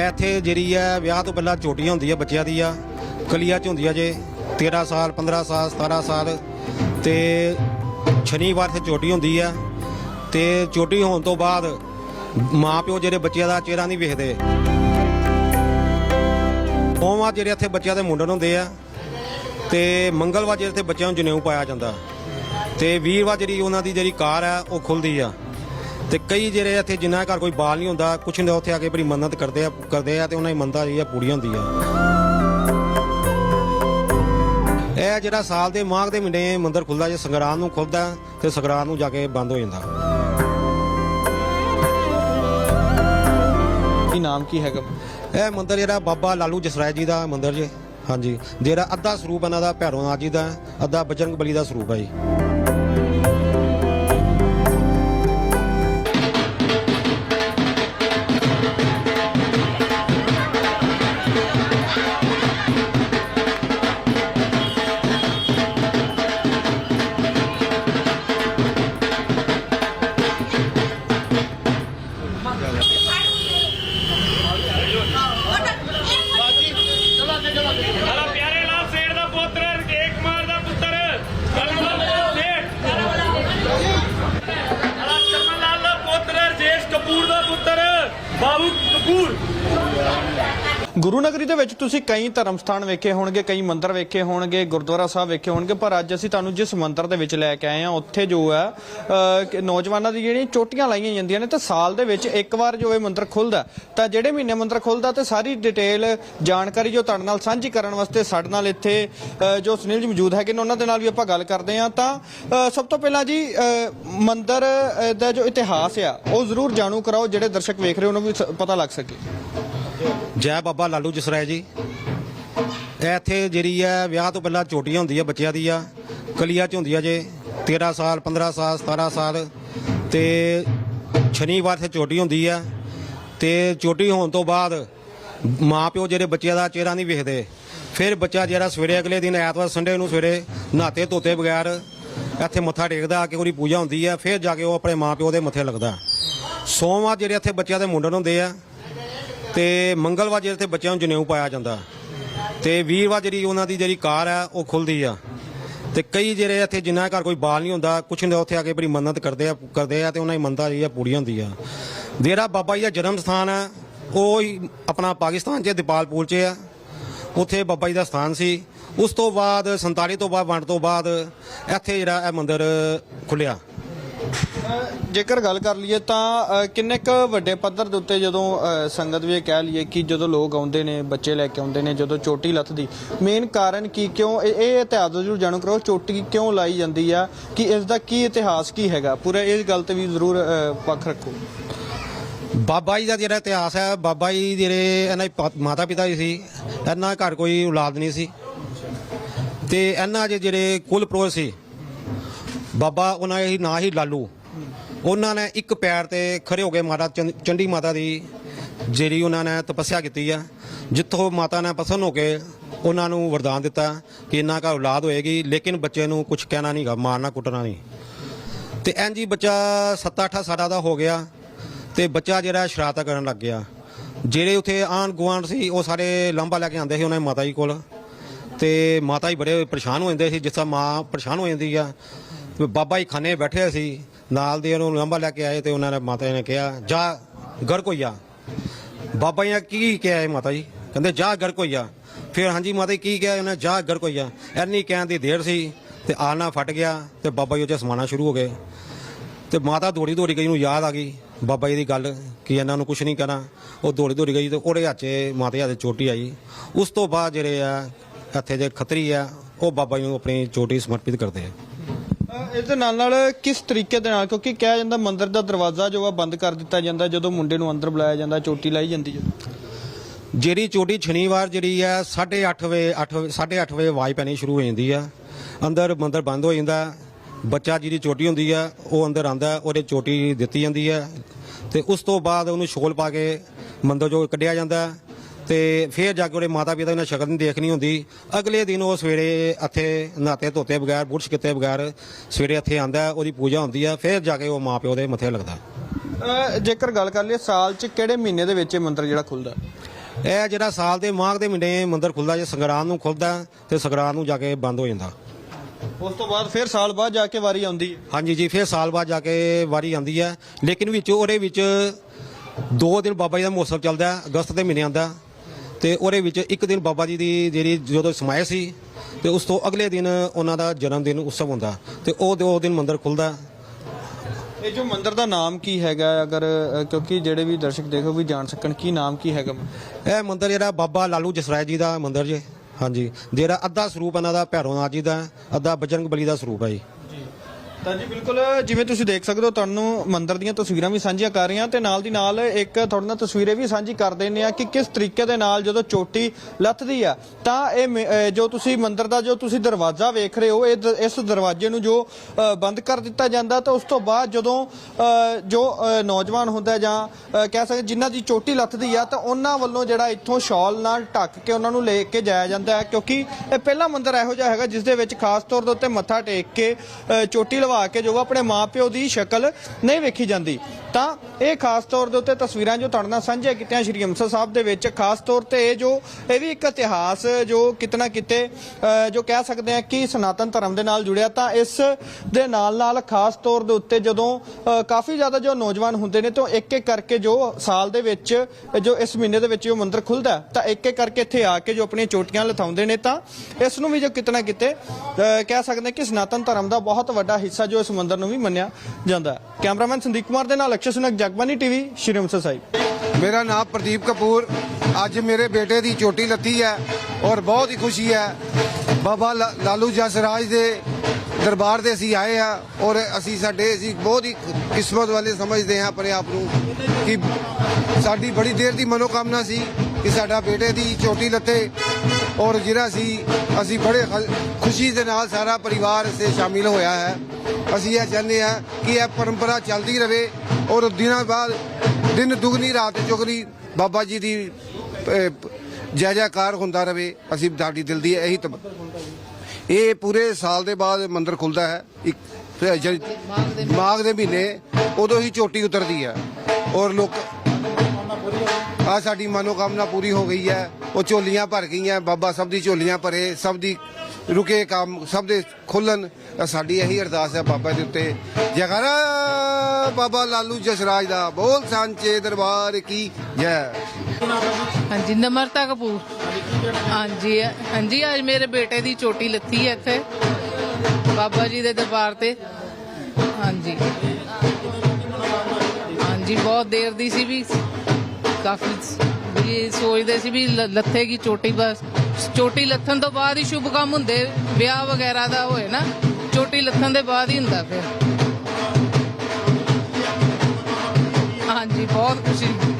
ਇੱਥੇ ਜਿਹੜੀ ਹੈ ਵਿਆਹ ਤੋਂ ਪਹਿਲਾਂ ਚੋਟੀਆਂ ਹੁੰਦੀਆਂ ਬੱਚਿਆਂ ਦੀਆਂ, ਕਲੀਆਂ ਚ ਹੁੰਦੀਆਂ ਜੇ 13 ਸਾਲ 15 ਸਾਲ 17 ਸਾਲ, ਤੇ ਸ਼ਨੀਵਾਰ ਤੇ ਚੋਟੀ ਹੁੰਦੀ ਆ, ਤੇ ਚੋਟੀ ਹੋਣ ਤੋਂ ਬਾਅਦ ਮਾਂ ਪਿਓ ਜਿਹੜੇ ਬੱਚਿਆਂ ਦਾ ਚਿਹਰਾ ਨਹੀਂ ਵੇਖਦੇ। ਸੋਮਵਾਰ ਜਿਹੜੇ ਇੱਥੇ ਬੱਚਿਆਂ ਦੇ ਮੁੰਡਨ ਹੁੰਦੇ ਆ, ਤੇ ਮੰਗਲਵਾਰ ਜਿਹੜੇ ਇੱਥੇ ਬੱਚਿਆਂ ਨੂੰ ਜਨੇਊ ਪਾਇਆ ਜਾਂਦਾ। ਤੇ ਵੀਰਵਾਰ ਜਿਹੜੀ ਉਹਨਾਂ ਦੀ ਜਿਹੜੀ ਕਾਰ ਆ, ਉਹ ਖੁੱਲਦੀ ਆ। ਤੇ ਕਈ ਜਿਹੜੇ ਇੱਥੇ ਜਿਨ੍ਹਾਂ ਘਰ ਕੋਈ ਬਾਲ ਨਹੀਂ ਹੁੰਦਾ ਕੁਛ ਨੇ ਉੱਥੇ ਆ ਕੇ ਬੜੀ ਮੰਨਤ ਕਰਦੇ ਆ ਕਰਦੇ ਆ ਤੇ ਉਹਨਾਂ ਦੀ ਮੰਨਤਾਂ ਜਿਹੜੀ ਆ ਪੂਰੀਆਂ ਹੁੰਦੀਆਂ। ਇਹ ਜਿਹੜਾ ਸਾਲ ਦੇ ਮਾਘ ਦੇ ਮਹੀਨੇ ਮੰਦਿਰ ਖੁੱਲਦਾ ਜੇ ਸੰਗਰਾਮ ਨੂੰ ਖੁੱਲਦਾ ਤੇ ਸੰਗਰਾਮ ਨੂੰ ਜਾ ਕੇ ਬੰਦ ਹੋ ਜਾਂਦਾ। ਕੀ ਨਾਮ ਕੀ ਹੈਗਾ? ਇਹ ਮੰਦਿਰ ਜਿਹੜਾ ਬਾਬਾ ਲਾਲੂ ਜਸਰਾਏ ਜੀ ਦਾ ਮੰਦਿਰ ਜੇ ਹਾਂਜੀ। ਜਿਹੜਾ ਅੱਧਾ ਸਰੂਪ ਇਹਨਾਂ ਦਾ ਭੈਰੋਨਾਥ ਜੀ ਦਾ ਅੱਧਾ ਬਜਰੰਗ ਬਲੀ ਦਾ ਸਰੂਪ ਹੈ ਜੀ। ਗੁਰੂ ਨਗਰੀ ਦੇ ਵਿੱਚ ਤੁਸੀਂ ਕਈ ਧਰਮ ਸਥਾਨ ਵੇਖੇ ਹੋਣਗੇ ਕਈ ਮੰਦਿਰ ਵੇਖੇ ਹੋਣਗੇ ਗੁਰਦੁਆਰਾ ਸਾਹਿਬ ਵੇਖੇ ਹੋਣਗੇ ਪਰ ਅੱਜ ਅਸੀਂ ਤੁਹਾਨੂੰ ਜਿਸ ਮੰਦਿਰ ਦੇ ਵਿੱਚ ਲੈ ਕੇ ਆਏ ਹਾਂ ਉੱਥੇ ਜੋ ਹੈ ਨੌਜਵਾਨਾਂ ਦੀ ਜਿਹੜੀਆਂ ਚੋਟੀਆਂ ਲਾਈਆਂ ਜਾਂਦੀਆਂ ਨੇ ਤਾਂ ਸਾਲ ਦੇ ਵਿੱਚ ਇੱਕ ਵਾਰ ਜੋ ਇਹ ਮੰਦਿਰ ਖੁੱਲਦਾ ਤਾਂ ਜਿਹੜੇ ਮਹੀਨੇ ਮੰਦਿਰ ਖੁੱਲਦਾ ਤੇ ਸਾਰੀ ਡਿਟੇਲ ਜਾਣਕਾਰੀ ਜੋ ਤੁਹਾਡੇ ਨਾਲ ਸਾਂਝੀ ਕਰਨ ਵਾਸਤੇ ਸਾਡੇ ਨਾਲ ਇੱਥੇ ਜੋ ਸੁਨੀਲ ਜੀ ਮੌਜੂਦ ਹੈਗੇ ਨੇ ਉਹਨਾਂ ਦੇ ਨਾਲ ਵੀ ਆਪਾਂ ਗੱਲ ਕਰਦੇ ਹਾਂ ਤਾਂ ਸਭ ਤੋਂ ਪਹਿਲਾਂ ਜੀ ਅਹ, ਮੰਦਿਰ ਦਾ ਜੋ ਇਤਿਹਾਸ ਆ ਉਹ ਜ਼ਰੂਰ ਜਾਣੂ ਕਰਾਓ ਜਿਹੜੇ ਦਰਸ਼ਕ ਵੇਖ ਰਹੇ ਉਹਨਾਂ ਨੂੰ ਵੀ ਸ- ਪਤਾ ਲੱਗ ਸਕੇ। ਜੈ ਬਾਬਾ ਲਾਲੂ ਜਸਰਾਏ ਜੀ। ਇਹ ਇੱਥੇ ਜਿਹੜੀ ਹੈ ਵਿਆਹ ਤੋਂ ਪਹਿਲਾਂ ਚੋਟੀਆਂ ਹੁੰਦੀ ਹੁੰਦੀਆਂ ਬੱਚਿਆਂ ਦੀ ਆ ਕਲੀਆਂ ਚ ਹੁੰਦੀ ਆ ਜੇ 13 ਸਾਲ 15 ਸਾਲ 17 ਸਾਲ। ਤੇ ਸ਼ਨੀਵਾਰ ਤੇ ਚੋਟੀ ਹੁੰਦੀ ਆ। ਤੇ ਚੋਟੀ ਹੋਣ ਤੋਂ ਬਾਅਦ ਮਾਂ ਪਿਓ ਜਿਹੜੇ ਬੱਚਿਆਂ ਦਾ ਚਿਹਰਾ ਨਹੀਂ ਵੇਖਦੇ। ਫਿਰ ਬੱਚਾ ਜਿਹੜਾ ਸਵੇਰੇ ਅਗਲੇ ਦਿਨ ਐਤਵਾਰ, ਸੰਡੇ ਨੂੰ ਸਵੇਰੇ ਨਹਾਤੇ ਧੋਤੇ ਬਗੈਰ ਇੱਥੇ ਮੱਥਾ ਟੇਕਦਾ, ਆ ਕੇ ਉਹਦੀ ਪੂਜਾ ਹੁੰਦੀ ਆ। ਫਿਰ ਜਾ ਕੇ ਉਹ ਆਪਣੇ ਮਾਂ ਪਿਓ ਦੇ ਮੱਥੇ ਲੱਗਦਾ। ਸੋਮਵਾਰ ਜਿਹੜੇ ਇੱਥੇ ਬੱਚਿਆਂ ਦੇ ਮੁੰਡਨ ਹੁੰਦੇ ਆ ਤੇ ਮੰਗਲਵਾਰ ਜਿਹੜੇ ਤੇ ਬੱਚਿਆਂ ਨੂੰ ਜਨੇਊ ਪਾਇਆ ਜਾਂਦਾ। ਤੇ ਵੀਰਵਾਰ ਜਿਹੜੀ ਉਹਨਾਂ ਦੀ ਜਿਹੜੀ ਕਾਰ ਆ ਉਹ ਖੁੱਲਦੀ ਆ। ਤੇ ਕਈ ਜਿਹੜੇ ਇੱਥੇ ਜਿਨ੍ਹਾਂ ਘਰ ਕੋਈ ਬਾਲ ਨਹੀਂ ਹੁੰਦਾ, ਕੁਛ ਨੇ ਉੱਥੇ ਆ ਕੇ ਬੜੀ ਮੰਨਤ ਕਰਦੇ ਆ ਕਰਦੇ ਆ ਤੇ ਉਹਨਾਂ ਦੀ ਮੰਨਤਾਂ ਜਿਹੜੀ ਆ ਪੂਰੀ ਹੁੰਦੀ ਆ ਜਿਹੜਾ ਬਾਬਾ ਜੀ ਦਾ ਜਨਮ ਸਥਾਨ ਆ ਉਹ ਹੀ ਆਪਣਾ ਪਾਕਿਸਤਾਨ 'ਚ, ਦੀਪਾਲਪੁਰ 'ਚ ਆ। ਉੱਥੇ ਬਾਬਾ ਜੀ ਦਾ ਸਥਾਨ ਸੀ। ਉਸ ਤੋਂ ਬਾਅਦ 47 ਤੋਂ ਬਾਅਦ, ਵੰਡ ਤੋਂ ਬਾਅਦ, ਇੱਥੇ ਜਿਹੜਾ ਇਹ ਮੰਦਿਰ ਖੁੱਲਿਆ ਜੇਕਰ ਗੱਲ ਕਰ ਲਈਏ ਤਾਂ ਅ, ਕਿੰਨੇ ਕ ਵੱਡੇ ਪੱਧਰ ਦੇ ਉੱਤੇ ਜਦੋਂ ਅ, ਸੰਗਤ ਵੀ ਇਹ ਕਹਿ ਲਈਏ ਕਿ ਜਦੋਂ ਲੋਕ ਆਉਂਦੇ ਨੇ ਬੱਚੇ ਲੈ ਕੇ ਆਉਂਦੇ ਨੇ ਜਦੋਂ ਚੋਟੀ ਲੱਥਦੀ ਮੇਨ ਕਾਰਨ ਕੀ ਕਿਉਂ ਇਹ ਇਹ ਇਤਿਹਾਸ ਦਾ ਜ਼ਰੂਰ ਜਾਣੂ ਕਰੋ ਚੋਟੀ ਕਿਉਂ ਲਾਈ ਜਾਂਦੀ ਆ ਕਿ ਇਸ ਦਾ ਕੀ ਇਤਿਹਾਸ ਕੀ ਹੈਗਾ? ਪੂਰਾ ਇਸ ਗੱਲ ਤੇ ਵੀ ਜ਼ਰੂਰ ਅ, ਪੱਖ ਰੱਖੋ। ਬਾਬਾ ਜੀ ਦਾ ਜਿਹੜਾ ਇਤਿਹਾਸ ਹੈ ਬਾਬਾ ਜੀ ਜਿਹੜੇ ਇਹਨਾਂ ਦੇ ਮਾਤਾ ਪਿਤਾ ਜੀ ਸੀ ਇਹਨਾਂ ਘਰ ਕੋਈ ਔਲਾਦ ਨਹੀਂ ਸੀ। ਤੇ ਇਹਨਾਂ ਦੇ ਜਿਹੜੇ ਕੁਲ ਪੁਰਖ ਸੀ ਬਾਬਾ ਉਹਨਾਂ ਦਾ ਨਾਂ ਹੀ ਲਾਲੂ। ਉਹਨਾਂ ਨੇ ਇੱਕ ਪੈਰ ਤੇ ਖੜੇ ਹੋ ਕੇ ਮਾਤਾ ਚੰ- ਚੰਡੀ ਮਾਤਾ ਦੀ ਜਿਹੜੀ ਉਹਨਾਂ ਨੇ ਤਪੱਸਿਆ ਕੀਤੀ ਆ, ਜਿੱਥੋਂ ਮਾਤਾ ਨੇ ਪ੍ਰਸੰਨ ਹੋ ਕੇ ਉਹਨਾਂ ਨੂੰ ਵਰਦਾਨ ਦਿੱਤਾ ਕਿ ਇਹਨਾਂ ਘਰ ਔਲਾਦ ਹੋਏਗੀ, ਲੇਕਿਨ ਬੱਚੇ ਨੂੰ ਕੁਝ ਕਹਿਣਾ ਨਹੀਂਗਾ ਮਾਰਨਾ ਕੁੱਟਣਾ ਨਹੀਂ ਤੇ ਇੰਜ ਹੀ ਬੱਚਾ 7-8 ਸਾਲਾਂ ਦਾ ਹੋ ਗਿਆ ਤੇ ਬੱਚਾ ਜਿਹੜਾ ਸ਼ਰਾਰਤਾਂ ਕਰਨ ਲੱਗ ਗਿਆ। ਜਿਹੜੇ ਉੱਥੇ ਆਣ ਗੁਆਂਢ ਸੀ, ਉਹ ਸਾਰੇ ਲੰਬਾ ਲੈ ਕੇ ਆਉਂਦੇ ਸੀ ਉਹਨਾਂ ਦੀ ਮਾਤਾ ਜੀ ਕੋਲ। ਤੇ ਮਾਤਾ ਜੀ ਬੜੇ ਪਰੇਸ਼ਾਨ ਹੋ ਜਾਂਦੇ ਸੀ, ਜਿਸ ਤਰ੍ਹਾਂ ਮਾਂ ਪਰੇਸ਼ਾਨ ਹੋ ਜਾਂਦੀ ਆ। ਤੇ ਬਾਬਾ ਜੀ ਖਾਨੇ ਬੈਠੇ ਸੀ, ਨਾਲ ਦੇ ਉਹਨੂੰ ਲੰਬਾ ਲੈ ਕੇ ਆਏ ਤੇ ਉਹਨਾਂ ਨੇ ਮਾਤਾ ਜੀ ਨੇ ਕਿਹਾ, ਜਾ, ਘਰ ਕੋਈ ਆ। ਬਾਬਾ ਜੀ ਨੇ ਕੀ ਕਿਹਾ ਹੈ ਮਾਤਾ ਜੀ? ਕਹਿੰਦੇ, ਜਾ, ਘਰ ਕੋਈ ਆ। ਫਿਰ ਹਾਂਜੀ ਮਾਤਾ ਜੀ ਕੀ ਕਿਹਾ ਉਹਨੇ? ਜਾ, ਘਰ ਕੋਈ ਆ। ਐਨੀ ਕਹਿਣ ਦੀ ਦੇਰ ਸੀ ਤੇ ਆਲਣਾ ਫਟ ਗਿਆ ਤੇ ਬਾਬਾ ਜੀ ਉਹ ਚ ਸਮਾਣਾ ਸ਼ੁਰੂ ਹੋ ਗਏ। ਤੇ ਮਾਤਾ ਦੌੜੀ ਦੌੜੀ ਗਈ ਨੂੰ ਯਾਦ ਆ ਗਈ ਬਾਬਾ ਜੀ ਦੀ ਗੱਲ ਕਿ ਇਹਨਾਂ ਨੂੰ ਕੁਝ ਨਹੀਂ ਕਹਿਣਾ। ਉਹ ਦੌੜੀ ਦੌੜੀ ਗਈ ਤੇ ਉਹਦੇ ਹੱਥ ਮਾਤਾ ਜੀ ਦੇ ਚੋਟੀ ਆਈ। ਉਸ ਤੋਂ ਬਾਅਦ ਜਿਹੜੇ ਆ, ਇੱਥੇ ਦੇ ਖੱਤਰੀ ਆ, ਉਹ ਬਾਬਾ ਜੀ ਨੂੰ ਆਪਣੀ ਚੋਟੀ ਸਮਰਪਿਤ ਕਰਦੇ ਆ। ਇਸ ਦੇ ਨਾਲ ਨਾਲ ਕਿਸ ਤਰੀਕੇ ਦੇ ਨਾਲ, ਕਿਉਂਕਿ ਕਿਹਾ ਜਾਂਦਾ ਮੰਦਿਰ ਦਾ ਦਰਵਾਜ਼ਾ ਜੋ ਆ ਬੰਦ ਕਰ ਦਿੱਤਾ ਜਾਂਦਾ ਜਦੋਂ ਮੁੰਡੇ ਨੂੰ ਅੰਦਰ ਬੁਲਾਇਆ ਜਾਂਦਾ, ਚੋਟੀ ਲਾਈ ਜਾਂਦੀ ਜਦੋਂ। ਜਿਹੜੀ ਚੋਟੀ ਸ਼ਨੀਵਾਰ ਜਿਹੜੀ ਆ 8:30 ਵਜੇ 8 8:30 ਵਜੇ ਆਵਾਜ਼ ਪੈਣੀ ਸ਼ੁਰੂ ਹੋ ਜਾਂਦੀ ਆ। ਅੰਦਰ ਮੰਦਰ ਬੰਦ ਹੋ ਜਾਂਦਾ, ਬੱਚਾ ਜਿਹਦੀ ਚੋਟੀ ਹੁੰਦੀ ਆ, ਉਹ ਅੰਦਰ ਆਂਦਾ ਉਹਦੇ ਚੋਟੀ ਦਿੱਤੀ ਜਾਂਦੀ ਆ। ਤੇ ਉਸ ਤੋਂ ਬਾਅਦ ਉਹਨੂੰ ਛੋਲ ਪਾ ਕੇ ਮੰਦਰ ਜੋ ਕੱਢਿਆ ਜਾਂਦਾ। ਤੇ ਫਿਰ ਜਾ ਕੇ ਉਹਦੇ ਮਾਤਾ ਪਿਤਾ ਨੇ ਸ਼ਕਲ ਨਹੀਂ ਦੇਖਣੀ ਹੁੰਦੀ। ਅਗਲੇ ਦਿਨ ਉਹ ਸਵੇਰੇ ਇੱਥੇ ਨਹਾਤੇ ਧੋਤੇ ਬਗੈਰ ਬੁਰਸ਼ ਕੀਤੇ ਬਗੈਰ ਸਵੇਰੇ ਇੱਥੇ ਆਂਦਾ ਉਹਦੀ ਪੂਜਾ ਹੁੰਦੀ ਆ ਫਿਰ ਜਾ ਕੇ ਉਹ ਮਾਂ ਪਿਓ ਦੇ ਮੱਥੇ ਲੱਗਦਾ। ਜੇਕਰ ਗੱਲ ਕਰ ਲਈਏ ਸਾਲ 'ਚ ਕਿਹੜੇ ਮਹੀਨੇ ਦੇ ਵਿੱਚ ਇਹ ਮੰਦਿਰ ਜਿਹੜਾ ਖੁੱਲਦਾ? ਇਹ ਜਿਹੜਾ ਸਾਲ ਦੇ ਮਾਘ ਦੇ ਮਹੀਨੇ ਮੰਦਿਰ ਖੁੱਲਦਾ ਜੇ ਸੰਗਰਾਂਦ ਨੂੰ ਖੁੱਲਦਾ ਤੇ ਸੰਗਰਾਂਦ ਨੂੰ ਜਾ ਕੇ ਬੰਦ ਹੋ ਜਾਂਦਾ। ਉਸ ਤੋਂ ਬਾਅਦ ਫਿਰ ਸਾਲ ਬਾਅਦ ਜਾ ਕੇ ਵਾਰੀ ਆਉਂਦੀ ਹੈ? ਹਾਂਜੀ ਜੀ ਫਿਰ ਸਾਲ ਬਾਅਦ ਜਾ ਕੇ ਵਾਰੀ ਆਉਂਦੀ ਹੈ। ਲੇਕਿਨ ਵਿੱਚ ਉਹਦੇ ਵਿੱਚ ਦੋ ਦਿਨ ਬਾਬਾ ਜੀ ਦਾ ਮੌਸਮ ਚੱਲਦਾ ਹੈ, ਅਗਸਤ ਦੇ ਮਹੀਨੇ ਆਉਂਦਾ। ਤੇ ਉਹਦੇ ਵਿੱਚ ਇੱਕ ਦਿਨ ਬਾਬਾ ਜੀ ਦੀ ਜਿਹੜੀ ਜਦੋਂ ਸਮਾਏ ਸੀ ਤੇ ਉਸ ਤੋਂ ਅਗਲੇ ਦਿਨ ਉਹਨਾਂ ਦਾ ਜਨਮ ਦਿਨ ਉਤਸਵ ਹੁੰਦਾ ਤੇ ਉਹ ਦੋ ਦਿਨ ਮੰਦਿਰ ਖੁੱਲਦਾ। ਇਹ ਜੋ ਮੰਦਿਰ ਦਾ ਨਾਮ ਕੀ ਹੈਗਾ ਅਗਰ ਅ, ਕਿਉਂਕਿ ਜਿਹੜੇ ਵੀ ਦਰਸ਼ਕ ਦੇਖੋ ਵੀ ਜਾਣ ਸਕਣ ਕੀ ਨਾਮ ਕੀ ਹੈਗਾ? ਇਹ ਮੰਦਿਰ ਜਿਹੜਾ ਬਾਬਾ ਲਾਲੂ ਜਸਰਾਜ ਜੀ ਦਾ ਮੰਦਿਰ ਜੇ ਹਾਂਜੀ। ਜਿਹੜਾ ਅੱਧਾ ਸਰੂਪ ਇਹਨਾਂ ਦਾ ਭੈਰੋਨਾਥ ਜੀ ਦਾ ਅੱਧਾ ਬਜਰੰਗ ਬਲੀ ਦਾ ਸਰੂਪ ਹੈ ਜੀ। ਤਾਂ ਜੀ ਬਿਲਕੁਲ ਜਿਵੇਂ ਤੁਸੀਂ ਦੇਖ ਸਕਦੇ ਹੋ ਤੁਹਾਨੂੰ ਮੰਦਿਰ ਦੀਆਂ ਤਸਵੀਰਾਂ ਵੀ ਸਾਂਝੀਆਂ ਕਰ ਰਹੇ ਹਾਂ ਤੇ ਨਾਲ ਦੀ ਨਾਲ ਇੱਕ ਤੁਹਾਡੇ ਨਾਲ ਤਸਵੀਰੇ ਵੀ ਸਾਂਝੀ ਕਰ ਦਿੰਦੇ ਆ ਕਿ ਕਿਸ ਤਰੀਕੇ ਦੇ ਨਾਲ ਜਦੋਂ ਚੋਟੀ ਲੱਥਦੀ ਆ ਤਾਂ ਇਹ ਮ- ਅਹ ਜੋ ਤੁਸੀਂ ਮੰਦਿਰ ਦਾ ਜੋ ਤੁਸੀਂ ਦਰਵਾਜ਼ਾ ਵੇਖ ਰਹੇ ਹੋ ਇਹ ਦ- ਇਸ ਦਰਵਾਜ਼ੇ ਨੂੰ ਜੋ ਅਹ, ਬੰਦ ਕਰ ਦਿੱਤਾ ਜਾਂਦਾ ਤਾਂ ਉਸ ਤੋਂ ਬਾਅਦ ਜਦੋਂ ਅਹ, ਜੋ ਅਹ, ਨੌਜਵਾਨ ਹੁੰਦਾ ਜਾਂ ਅਹ, ਕਹਿ ਸਕਦੇ ਜਿਨ੍ਹਾਂ ਦੀ ਚੋਟੀ ਲੱਥਦੀ ਆ ਤਾਂ ਉਹਨਾਂ ਵੱਲੋਂ ਜਿਹੜਾ ਇੱਥੋਂ ਸ਼ਾਲ ਨਾਲ ਢੱਕ ਕੇ ਉਹਨਾਂ ਨੂੰ ਲੈ ਕੇ ਜਾਇਆ ਜਾਂਦਾ ਹੈ ਕਿਉਂਕਿ ਇਹ ਪਹਿਲਾ ਮੰਦਿਰ ਇਹੋ ਜਿਹਾ ਹੈਗਾ ਜਿਸ ਦੇ ਵਿੱਚ ਖਾਸ ਤੌਰ ਦੇ ਉੱਤੇ ਮੱਥਾ ਟੇਕ ਕੇ ਅਹ, ਚੋਟੀ ਲਵਾ ਕੇ ਜੋ ਆਪਣੇ ਮਾਪਿਓ ਦੀ ਸ਼ਕਲ ਨਹੀਂ ਵੇਖੀ ਜਾਂਦੀ। ਤਾਂ ਇਹ ਖਾਸ ਤੌਰ ਦੇ ਉੱਤੇ ਤਸਵੀਰਾਂ ਜੋ ਤੁਹਾਡੇ ਨਾਲ ਸਾਂਝੀਆਂ ਕੀਤੀਆਂ ਸ਼੍ਰੀ ਅੰਮ੍ਰਿਤਸਰ ਸਾਹਿਬ ਦੇ ਵਿੱਚ, ਖਾਸ ਤੌਰ ਤੇ ਇਹ ਜੋ, ਇਹ ਵੀ ਇੱਕ ਇਤਿਹਾਸ ਜੋ ਕਿਤਨਾ ਕਿਤੇ ਜੋ ਕਹਿ ਸਕਦੇ ਆ ਕਿ ਸਨਾਤਨ ਧਰਮ ਦੇ ਨਾਲ ਜੁੜਿਆ, ਤਾਂ ਇਸ ਦੇ ਨਾਲ ਨਾਲ ਖਾਸ ਤੌਰ ਦੇ ਉੱਤੇ ਜਦੋਂ ਕਾਫੀ ਜ਼ਿਆਦਾ ਜੋ ਨੌਜਵਾਨ ਹੁੰਦੇ ਨੇ, ਤਾਂ ਇੱਕ ਇੱਕ ਕਰਕੇ ਜੋ ਸਾਲ ਦੇ ਵਿੱਚ, ਜੋ ਇਸ ਮਹੀਨੇ ਦੇ ਵਿੱਚ ਜੋ ਮੰਦਿਰ ਖੁੱਲਦਾ, ਤਾਂ ਇੱਕ ਇੱਕ ਕਰਕੇ ਇੱਥੇ ਆ ਕੇ ਜੋ ਆਪਣੀਆਂ ਚੋਟੀਆਂ ਲਥਾਉਂਦੇ ਨੇ, ਤਾਂ ਇਸ ਨੂੰ ਵੀ ਜੋ ਕਿਤਨਾ ਕਿਤੇ ਕਹਿ ਸਕਦੇ ਹਾਂ ਕਿ ਸਨਾਤਨ ਧਰਮ ਦਾ ਬਹੁਤ ਵੱਡਾ ਹਿੱਸਾ ਜੋ ਇਸ ਮੰਦਿਰ ਨੂੰ ਵੀ ਮੰਨਿਆ ਜਾਂਦਾ ਕੈਮਰਾਮੈਨ ਸੰਦੀਪ ਕੁਮਾਰ ਦੇ ਨਾਲ ਅਕਸ਼ਰ ਸੁਨਕ ਜਗਬਾਨੀ ਟੀਵੀ, ਸ਼੍ਰੀ ਅੰਮ੍ਰਿਤਸਰ ਸਾਹਿਬ। ਮੇਰਾ ਨਾਮ ਪ੍ਰਦੀਪ ਕਪੂਰ। ਅੱਜ ਮੇਰੇ ਬੇਟੇ ਦੀ ਚੋਟੀ ਲੱਤੀ ਹੈ ਔਰ ਬਹੁਤ ਹੀ ਖੁਸ਼ੀ ਹੈ। ਬਾਬਾ ਲਾ- ਲਾਲੂ ਜਸਰਾਜ ਦੇ ਦਰਬਾਰ ਦੇ ਅਸੀਂ ਆਏ ਆ ਔਰ ਅਸੀਂ ਸਾਡੇ, ਅਸੀਂ ਬਹੁਤ ਹੀ ਕਿਸਮਤ ਵਾਲੇ ਸਮਝਦੇ ਹਾਂ ਆਪਣੇ ਆਪ ਨੂੰ ਕਿ ਸਾਡੀ ਬੜੀ ਦੇਰ ਦੀ ਮਨੋਕਾਮਨਾ ਸੀ ਕਿ ਸਾਡਾ ਬੇਟੇ ਦੀ ਚੋਟੀ ਲੱਤੇ ਔਰ ਜਿਹੜਾ ਸੀ, ਅਸੀਂ ਬੜੇ ਖੁਸ਼ੀ ਦੇ ਨਾਲ ਸਾਰਾ ਪਰਿਵਾਰ ਇਸੇ ਸ਼ਾਮਿਲ ਹੋਇਆ ਹੈ। ਅਸੀਂ ਇਹ ਚਾਹੁੰਦੇ ਹਾਂ ਕਿ ਇਹ ਪਰੰਪਰਾ ਚੱਲਦੀ ਰਹੇ ਔਰ ਦਿਨਾਂ ਬਾਅਦ, ਦਿਨ ਦੁਗਣੀ, ਰਾਤ ਚੁਗਣੀ ਬਾਬਾ ਜੀ ਦੀ ਜੈ ਜੈਕਾਰ ਹੁੰਦਾ ਰਵੇ, ਅਸੀਂ ਸਾਡੀ ਦਿਲ ਦੀ ਇਹੀ ਇਹ ਪੂਰੇ ਸਾਲ ਦੇ ਬਾਅਦ ਮੰਦਿਰ ਖੁੱਲਦਾ ਹੈ, ਇੱਕ ਮਾਘ ਦੇ ਮਹੀਨੇ ਉਦੋਂ ਹੀ ਚੋਟੀ ਉਤਰਦੀ ਹੈ। ਔਰ ਲੋਕ ਆ ਸਾਡੀ ਮਨੋਕਾਮਨਾ ਪੂਰੀ ਹੋ ਗਈ ਹੈ, ਉਹ ਝੋਲੀਆਂ ਭਰ ਗਈਆਂ, ਬਾਬਾ ਸਭ ਦੀ ਝੋਲੀਆਂ ਭਰੇ, ਸਭ ਦੀ ਰੁਕੇ ਕੰਮ, ਸਭ ਦੇ ਖੁੱਲਣ ਸਾਡੀ ਇਹੀ ਅਰਦਾਸ ਹੈ ਬਾਬਾ ਦੇ ਉੱਤੇ। ਜਗਰਾ ਬਾਬਾ ਲਾਲੂ ਜਸਰਾਜ ਦਾ। ਬੋਲ ਸਾਂਚੇ ਦਰਬਾਰ ਕੀ ਜੈ। ਹਾਂਜੀ, ਨਮਰਤਾ ਕਪੂਰ। ਹਾਂਜੀ ਹਾਂਜੀ, ਅੱਜ ਮੇਰੇ ਬੇਟੇ ਦੀ ਚੋਟੀ ਲੱਥੀ ਹੈ ਇੱਥੇ, ਬਾਬਾ ਜੀ ਦੇ ਦਰਬਾਰ ਤੇ। ਹਾਂਜੀ। ਹਾਂਜੀ, ਬਹੁਤ ਦੇਰ ਦੀ ਸੀ ਵੀ। ਕਾਫੀ ਵੀ ਸੋਚਦੇ ਸੀ ਵੀ ਲ- ਲੱਥੇਗੀ ਚੋਟੀ ਬਸ। ਚੋਟੀ ਲੱਥਣ ਤੋਂ ਬਾਅਦ ਹੀ ਸ਼ੁਭ ਕੰਮ ਹੁੰਦੇ, ਵਿਆਹ ਵਗੈਰਾ ਦਾ ਹੋਏ ਨਾ, ਚੋਟੀ ਲੱਥਣ ਦੇ ਬਾਅਦ ਹੀ ਹੁੰਦਾ ਫਿਰ। ਹਾਂਜੀ, ਬਹੁਤ ਖੁਸ਼ੀ।